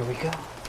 Here we go.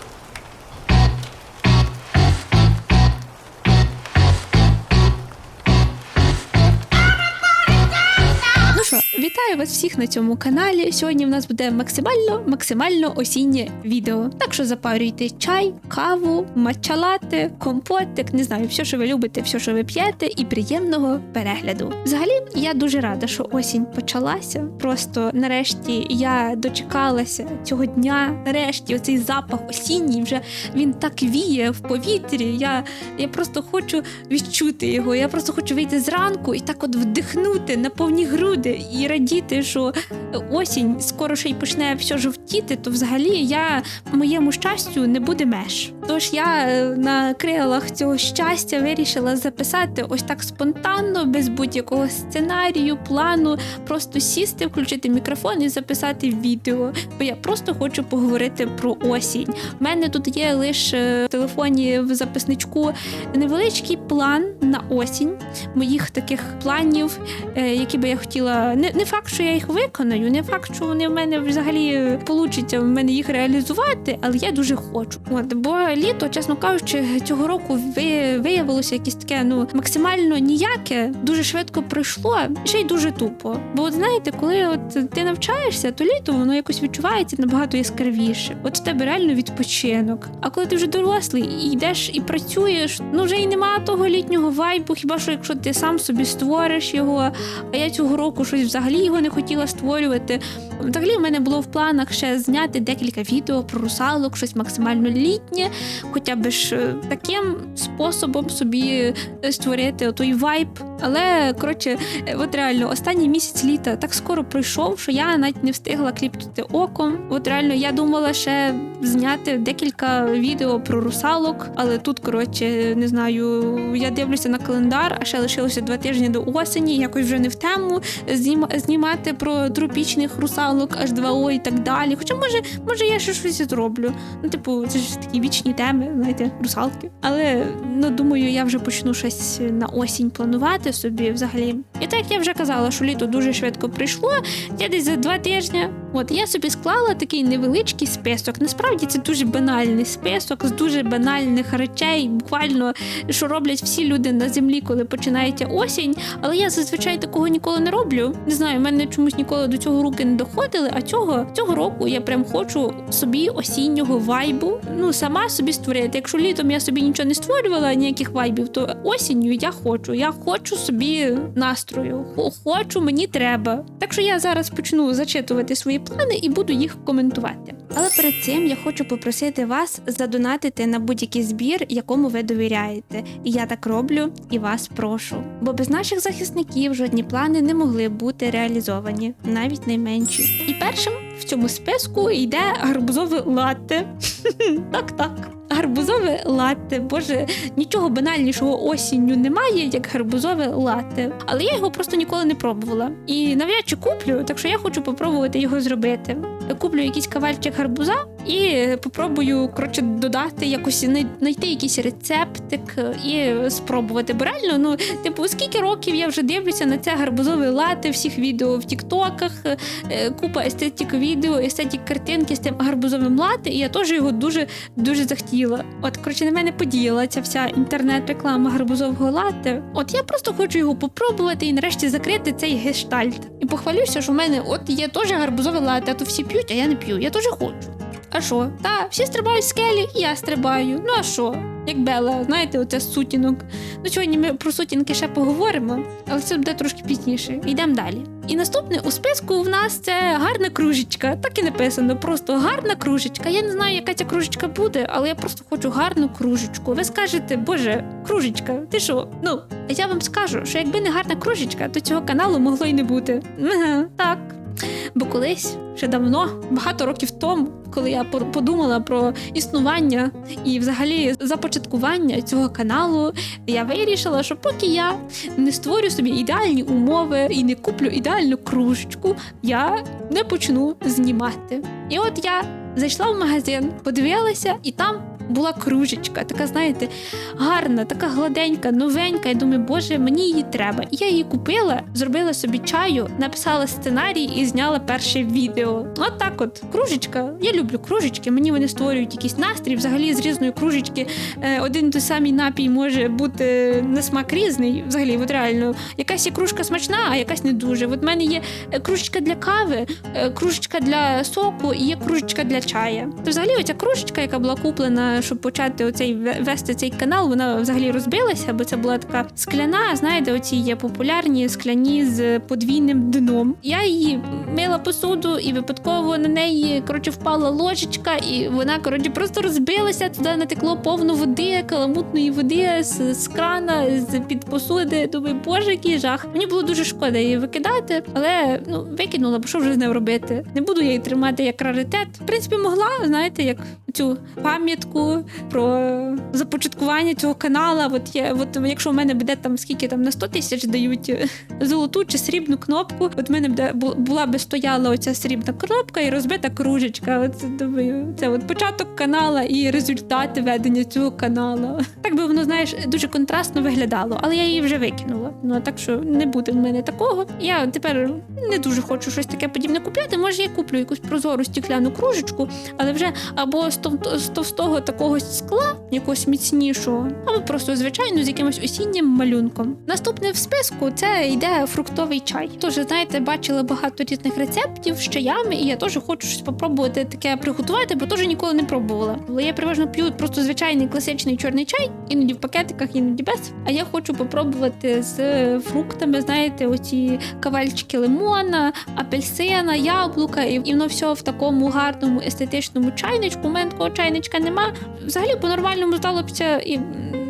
Вітаю вас всіх на цьому каналі. Сьогодні в нас буде максимально максимально осіннє відео. Так що запарюйте чай, каву, матчалати, компотик, не знаю, все, що ви любите, все, що ви п'єте, і приємного перегляду. Взагалі, я дуже рада, що осінь почалася. Просто нарешті я дочекалася цього дня. Нарешті оцей запах осінній вже він так віє в повітрі. Я, я просто хочу відчути його. Я просто хочу вийти зранку і так от вдихнути на повні груди і радіти, що осінь скоро ще й почне все жовтіти, то взагалі я моєму щастю не буде меж. Тож я е, на крилах цього щастя вирішила записати ось так спонтанно, без будь-якого сценарію, плану, просто сісти, включити мікрофон і записати відео. Бо я просто хочу поговорити про осінь. У мене тут є лише в телефоні в записничку невеличкий план на осінь моїх таких планів, е, які би я хотіла. Не, не факт, що я їх виконаю, не факт, що вони в мене взагалі получиться в мене їх реалізувати, але я дуже хочу. От бо літо, чесно кажучи, цього року виявилося якесь таке ну максимально ніяке, дуже швидко пройшло, ще й дуже тупо. Бо от знаєте, коли от ти навчаєшся, то літо воно якось відчувається набагато яскравіше. От в тебе реально відпочинок. А коли ти вже дорослий і йдеш і працюєш, ну вже й нема того літнього вайбу, хіба що якщо ти сам собі створиш його. А я цього року щось взагалі його не хотіла створювати. Взагалі, в мене було в планах ще зняти декілька відео про русалок, щось максимально літнє, хоча б ж е, таким способом собі е, створити той вайб. Але коротше, е, от реально, останній місяць літа так скоро пройшов, що я навіть не встигла кліпнути оком. От реально, я думала ще зняти декілька відео про русалок, але тут, коротше, не знаю, я дивлюся на календар, а ще лишилося два тижні до осені. Якось вже не в тему знімати про тропічних русалок, аж 2О і так далі. Хоча, може, може, я ще щось зроблю. Ну, типу, це ж такі вічні теми, знаєте, русалки. Але ну думаю, я вже почну щось на осінь планувати собі взагалі. І так я вже казала, що літо дуже швидко прийшло. Я десь за два тижні. От я собі склала такий невеличкий список. Насправді це дуже банальний список з дуже банальних речей, буквально що роблять всі люди на землі, коли починається осінь. Але я зазвичай такого ніколи не роблю. Не знаю, в мене чомусь ніколи до цього руки не доходили. А цього цього року я прям хочу собі осіннього вайбу. Ну сама собі створити. Якщо літом я собі нічого не створювала, ніяких вайбів, то осінню я хочу. Я хочу собі настрою. Хочу, мені треба. Так що я зараз почну зачитувати свої плани і буду їх коментувати. Але перед цим я хочу попросити вас задонатити на будь-який збір, якому ви довіряєте. І я так роблю і вас прошу. Бо без наших захисників жодні плани не могли бути реалізовані, навіть найменші. І першим в цьому списку йде гарбузове латте. так, так. Гарбузове латте, боже, нічого банальнішого осінню немає, як гарбузове латте. Але я його просто ніколи не пробувала. І навряд чи куплю, так що я хочу попробувати його зробити. Куплю якийсь кавальчик гарбуза і попробую коротше додати якось най- знайти якийсь рецептик і спробувати. Бо реально, ну типу, скільки років я вже дивлюся на це гарбузове латте, всіх відео в Тіктоках, е, купа естетик відео, естетик картинки з тим гарбузовим латте, і я теж його дуже дуже захотіла. От коротше на мене подіяла ця вся інтернет-реклама гарбузового лати. От я просто хочу його попробувати і нарешті закрити цей гештальт. І похвалюся, що в мене от є теж гарбузове лате, а то всі п'ють, а я не п'ю. Я теж хочу. А що? Та, всі стрибають скелі, і я стрибаю. Ну а що? Як Бела, знаєте, оце сутінок. Ну сьогодні ми про сутінки ще поговоримо, але це буде трошки пізніше. Йдемо далі. І наступне у списку в нас це гарна кружечка. Так і написано, просто гарна кружечка. Я не знаю, яка ця кружечка буде, але я просто хочу гарну кружечку. Ви скажете, боже, кружечка, ти що? Ну, я вам скажу, що якби не гарна кружечка, то цього каналу могло й не бути. Так. Бо колись ще давно, багато років тому, коли я подумала про існування і взагалі започаткування цього каналу, я вирішила, що поки я не створю собі ідеальні умови і не куплю ідеальну кружечку, я не почну знімати. І от я зайшла в магазин, подивилася, і там була кружечка, така, знаєте, гарна, така гладенька, новенька. Я думаю, боже, мені її треба. І я її купила, зробила собі чаю, написала сценарій і зняла перше відео. От так от, кружечка. Я люблю кружечки, мені вони створюють якийсь настрій. Взагалі з різної кружечки е, один той самий напій може бути на смак різний. Взагалі, от реально, якась є кружка смачна, а якась не дуже. От в мене є е, кружечка для кави, е, кружечка для соку і є кружечка для чая. То взагалі оця кружечка, яка була куплена, щоб почати оцей ве- вести цей канал, вона взагалі розбилася, бо це була така скляна. Знаєте, оці є популярні скляні з подвійним дном. Я її мила посуду і випадково на неї коротше впала ложечка, і вона коротше просто розбилася. Туди натекло повно води, каламутної води з, з крана, з під посуди. Думаю, боже, який жах. Мені було дуже шкода її викидати, але ну викинула, бо що вже з нею робити? Не буду я її тримати як раритет. В принципі, могла, знаєте, як цю пам'ятку про започаткування цього канала. От є, от якщо в мене буде там скільки там на 100 тисяч дають е, золоту чи срібну кнопку, от в мене буде була би стояла оця срібна кнопка і розбита кружечка. От думаю, це от початок канала і результати ведення цього каналу. Так би воно, знаєш, дуже контрастно виглядало, але я її вже викинула. Ну так що не буде в мене такого. Я тепер не дуже хочу щось таке подібне купляти. Може, я куплю якусь прозору стікляну кружечку, але вже або з товстого такого скла, якогось міцнішого, або просто звичайно з якимось осіннім малюнком. Наступне в списку це йде фруктовий чай. Тож, знаєте, бачила багато різних рецептів з чаями, і я теж хочу щось попробувати таке приготувати, бо теж ніколи не пробувала. Бо я переважно п'ю просто звичайний класичний чорний чай, іноді в пакетиках, іноді без. А я хочу попробувати з фруктами, знаєте, оці кавальчики лимона, апельсина, яблука, і воно все в такому гарному естетичному чайничку. У мене такого чайничка нема. Взагалі, по-нормальному здалося і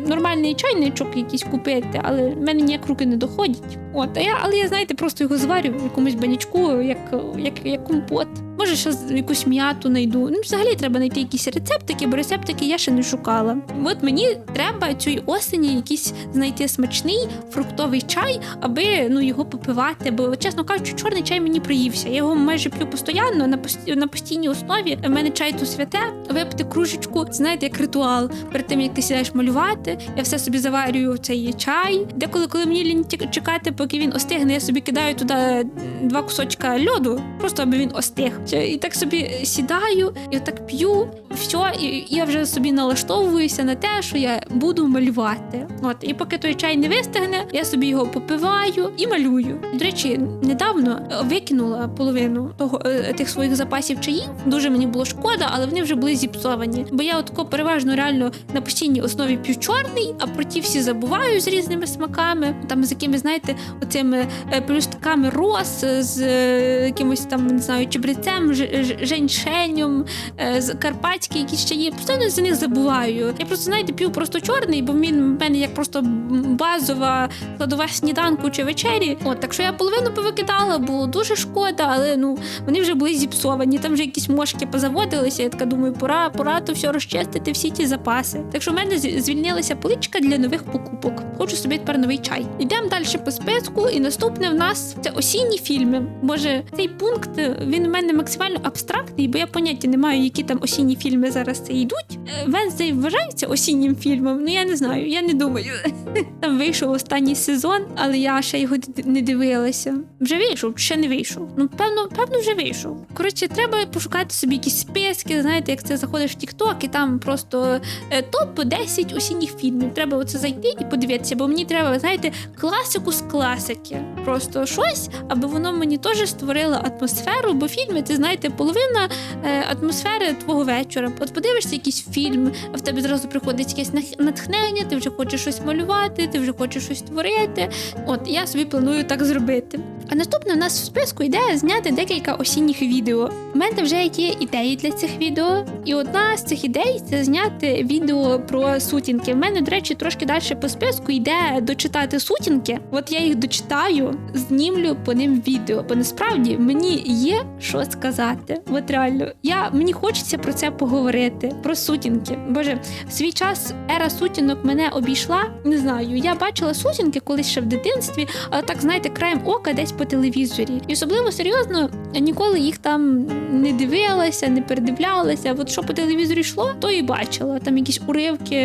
нормальний чайничок якийсь купити, але в мене ніяк руки не доходять. От, а я, але я, знаєте, просто його зварю в якомусь банячку, як, як, як компот. Може, ще якусь м'яту знайду. Ну, взагалі треба знайти якісь рецептики, бо рецептики я ще не шукала. От мені треба цієї осені якийсь знайти смачний фруктовий чай, аби ну його попивати. Бо, чесно кажучи, чорний чай мені приївся. Я його майже п'ю постійно на пост- на постійній основі. В мене чай то святе. Випити кружечку, знаєте, як ритуал. Перед тим як ти сідаєш малювати, я все собі заварюю цей чай. Деколи, коли мені лінь чекати, поки він остигне, я собі кидаю туди два кусочка льоду, просто аби він остиг. І так собі сідаю, і отак п'ю, все, і я вже собі налаштовуюся на те, що я буду малювати. От, і поки той чай не вистигне, я собі його попиваю і малюю. До речі, недавно викинула половину того е, тих своїх запасів чаїв. Дуже мені було шкода, але вони вже були зіпсовані. Бо я отко переважно реально на постійній основі п'ю чорний, а про ті всі забуваю з різними смаками, там з якими, знаєте, оцими е, плюстками роз, з е, якимось там не знаю, чебрецем, женьшенем, е, з карпатські якісь чаї. Постійно за них забуваю. Я просто знаєте, п'ю просто чорний, бо він в мене як просто базова складова сніданку чи вечері. От так що я половину повикидала, було дуже шкода, але ну вони вже були зіпсовані. Там вже якісь мошки позаводилися. Я така думаю, пора, пора то все розчистити, всі ті запаси. Так що в мене звільнилася поличка для нових покупок. Хочу собі тепер новий чай. Йдемо далі по списку, і наступне в нас це осінні фільми. Може, цей пункт він у мене максимально абстрактний, бо я поняття не маю, які там осінні фільми зараз це йдуть. Е, Венздей вважається осіннім фільмом. Ну я не знаю, я не думаю. Там вийшов останній сезон, але я ще його не дивилася. Вже вийшов, ще не вийшов. Ну, певно, певно, вже вийшов. Коротше, треба пошукати собі якісь списки. Знаєте, як це заходиш в TikTok, і там просто е, топ 10 осінніх фільмів. Треба оце зайти і подивитися, бо мені треба, знаєте, класику з класики. Просто щось, аби воно мені теж створило атмосферу, бо фільми, ти знаєте, половина е, атмосфери твого вечора. От подивишся якийсь фільм, а в тебе зразу приходить якесь натхнення, ти вже хочеш щось малювати, ти вже хочеш щось творити. От я собі планую так зробити. А наступне в нас в списку йде зняти декілька осінніх відео. У мене вже є ідеї для цих відео, і одна з цих ідей це зняти відео про сутінки. В мене, до речі, трошки далі по списку йде дочитати сутінки. От я їх дочитаю, знімлю по ним відео. Бо насправді мені є що сказати. От реально, я мені хочеться про це поговорити. Про сутінки. Боже, в свій час ера сутінок мене обійшла. Не знаю, я бачила сутінки колись ще в дитинстві, але так знаєте, краєм ока десь по телевізорі. І особливо серйозно ніколи їх там не дивилася, не передивлялася. От що по телевізорі йшло, то і бачила. Там якісь уривки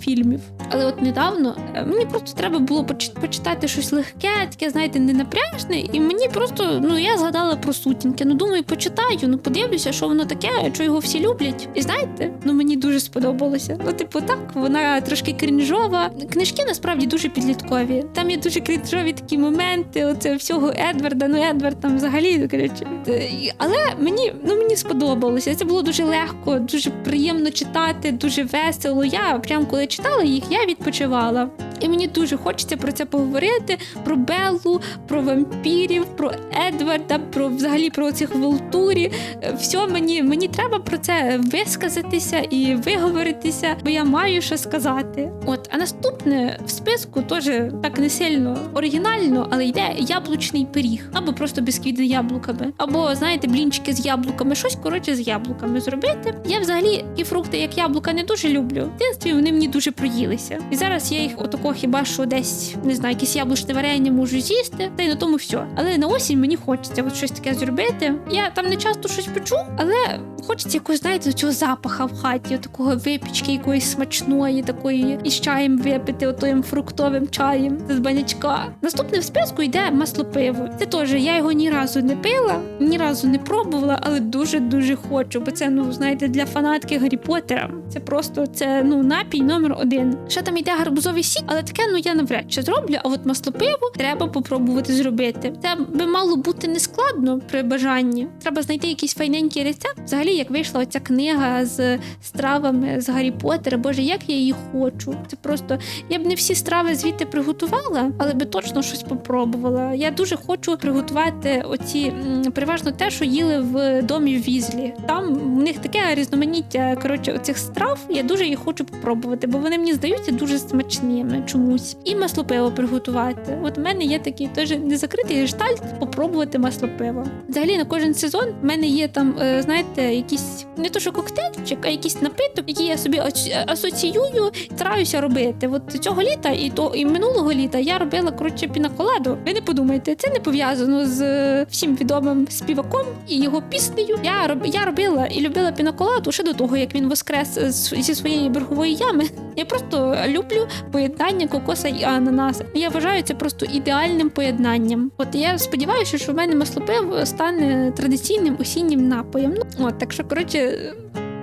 фільмів. Але от недавно е, мені просто треба було поч- почитати щось легке, таке, знаєте, не напряжне, і мені просто ну я згадала про сутінки. Ну думаю, почитаю, ну подивлюся, що воно таке, що його всі люблять. І знаєте, ну мені дуже сподобалося. Ну, типу, так, вона трошки крінжова. Книжки насправді дуже підліткові. Там є дуже крінжові такі моменти. Оце всього Едварда. Ну Едвард там взагалі коротше. Е, Але мені ну мені сподобалося. Це було дуже легко, дуже приємно читати, дуже весело. Я прям коли читала їх, я відпочивала. І мені дуже хочеться про це поговорити: про Беллу, про вампірів, про Едварда, про взагалі про цих Волтурі. Е, Все мені, мені треба про це висказатися і виговоритися, бо я маю що сказати. От, а наступне в списку теж так не сильно оригінально, але йде яблучний пиріг, або просто бісквіт з яблуками, або знаєте, блінчики з яблуками, щось коротше з яблуками зробити. Я взагалі ті фрукти, як яблука, не дуже люблю. В дитинстві вони мені дуже проїлися. І зараз я їх отако хіба що десь не знаю, якесь яблучне варення можу з'їсти, та й на тому все. Але на осінь мені хочеться от щось таке зробити. Я там не часто щось печу, але хочеться якогось, знаєте, цього запаха в хаті, такого випічки якоїсь смачної, такої із чаєм випити, отоїм фруктовим чаєм з банячка. Наступне в списку йде масло пиво. Це теж я його ні разу не пила, ні разу не пробувала, але дуже дуже хочу. Бо це, ну знаєте, для фанатки Гаррі Поттера. Це просто це ну напій номер один. Ще там йде гарбузовий сік, але таке ну я навряд чи зроблю. А от масло пиво треба попробувати зробити. Це би мало бути нескладно при бажанні. Треба знайти якийсь файненький рецепт. Взагалі, як вийшла оця книга з стравами з Гаррі Поттера, боже, як я її хочу. Це просто я б не всі страви звідти приготувала, але би точно щось попробувала. Я дуже хочу приготувати оці переважно те, що їли в домі в Візлі. Там в них таке різноманіття коротше оцих страв. Я дуже їх хочу попробувати, бо вони мені здаються дуже смачними чомусь. І масло пиво приготувати. От в мене є такий теж незакритий гештальт попробувати масло пиво. Взагалі на кожен сезон в мене є там, е, знаєте, якісь не то, що коктейльчик, а якийсь напиток, який я собі ас- асоціюю і стараюся робити. От цього літа і то і минулого літа я робила коротше пінаколаду. Ви не подумайте, це не пов'язано з е, всім відомим співаком і його піснею. Я роб, я робила і любила пінаколаду ще до того, як він воскрес зі своєї берегової ями. Я просто люблю поєднання кокоса і ананаса. Я вважаю це просто ідеальним поєднанням. От я сподіваюся, що в мене маслопив стане традиційним осіннім напоєм. Ну от так що коротше.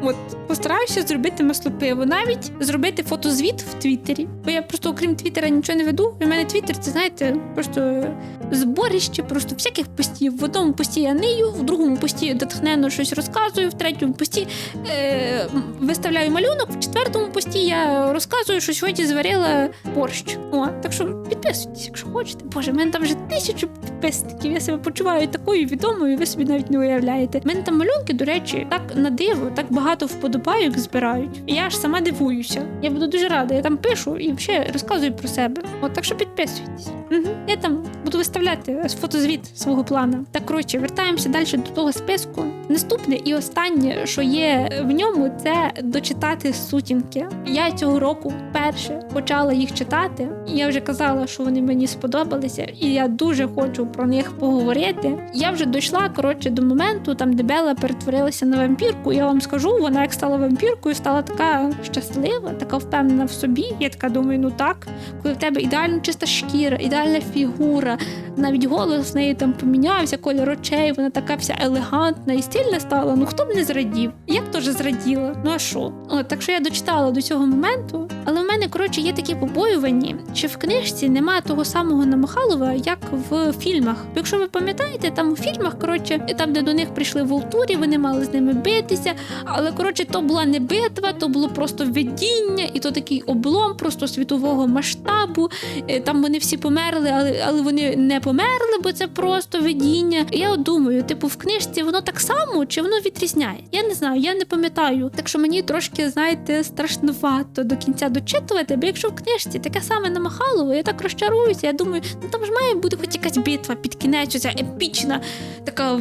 От постараюся зробити маслопиво, навіть зробити фотозвіт в Твіттері. Бо я просто, окрім Твіттера, нічого не веду. В мене Твіттер, це знаєте, просто зборище, просто всяких постів. В одному пості я нию, в другому пості дотхненно щось розказую, в третьому пості е, виставляю малюнок, в четвертому пості я розказую, що сьогодні зварила борщ. О, так що підписуйтесь, якщо хочете. Боже, в мене там вже тисячу підписників. Я себе почуваю такою відомою, ви собі навіть не уявляєте. В мене там малюнки, до речі, так на диво, так багато вподобайок збирають. І я ж сама дивуюся. Я буду дуже рада. Я там пишу і ще розказую про себе. От так що підписуйтесь. Угу. Я там буду виставляти фотозвіт свого плану. Так коротше, вертаємося далі до того списку. Наступне і останнє, що є в ньому, це дочитати сутінки. Я цього року вперше почала їх читати. Я вже казала, що вони мені сподобалися, і я дуже хочу про них поговорити. Я вже дійшла коротше до моменту, там де Белла перетворилася на вампірку. Я вам скажу, вона як стала вампіркою, стала така щаслива, така впевнена в собі. Я така думаю, ну так, коли в тебе ідеально чиста шкіра, ідеальна фігура, навіть голос в неї там помінявся, кольор очей, вона така вся елегантна і стильна стала. Ну хто б не зрадів? Я б теж зраділа. Ну а що? От так що я дочитала до цього моменту, але в мене коротше є такі побоювання, що в книжці нема того самого Намахалова, як в фільмах. Якщо ви пам'ятаєте, там у фільмах, коротше, там, де до них прийшли волтурі, вони мали з ними битися. Але коротше, то була не битва, то було просто видіння, і то такий облом просто світового масштабу. Е, Там вони всі померли, але, але вони не померли, бо це просто видіння. І я от думаю, типу, в книжці воно так само чи воно відрізняє? Я не знаю, я не пам'ятаю. Так що мені трошки, знаєте, страшнувато до кінця дочитувати, бо якщо в книжці таке саме намахалово, я так розчаруюся. Я думаю, ну там ж має бути хоч якась битва під кінець, оця епічна така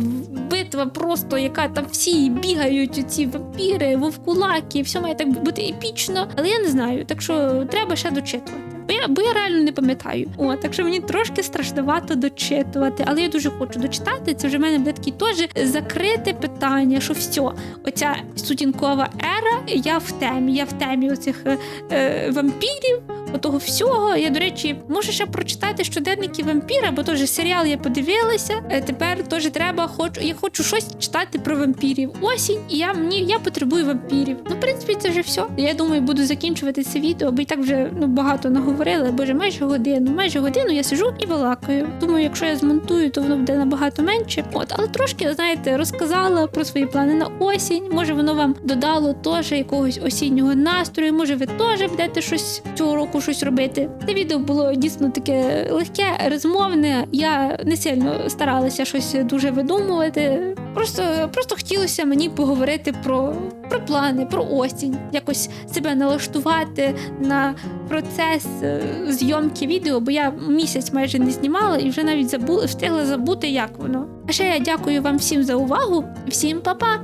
битва, просто яка там всі бігають, ці вампіри, вовкулаки, все має так бути епічно. Але я не знаю, так що треба ще дочитувати. Бо я, бо я реально не пам'ятаю. О, так що мені трошки страшновато дочитувати, але я дуже хочу дочитати. Це вже в мене буде такий теж закрите питання, що все, оця сутінкова ера, я в темі, я в темі оцих е, е, вампірів. Отого всього. Я, до речі, можу ще прочитати щоденники вампіра, бо теж серіал я подивилася. Е, Тепер теж треба, хочу, я хочу щось читати про вампірів. Осінь, і я мені я потребую вампірів. Ну, в принципі, це вже все. Я думаю, буду закінчувати це відео, бо і так вже ну багато наговорили. Боже, майже годину. Майже годину я сижу і балакаю. Думаю, якщо я змонтую, то воно буде набагато менше. От, але трошки, знаєте, розказала про свої плани на осінь. Може, воно вам додало теж якогось осіннього настрою. Може, ви теж будете щось цього року щось робити. Це відео було дійсно таке легке, розмовне. Я не сильно старалася щось дуже видумувати. Просто, просто хотілося мені поговорити про, про плани, про осінь, якось себе налаштувати на процес е, зйомки відео, бо я місяць майже не знімала і вже навіть забула, встигла забути, як воно. А ще я дякую вам всім за увагу. Всім па-па!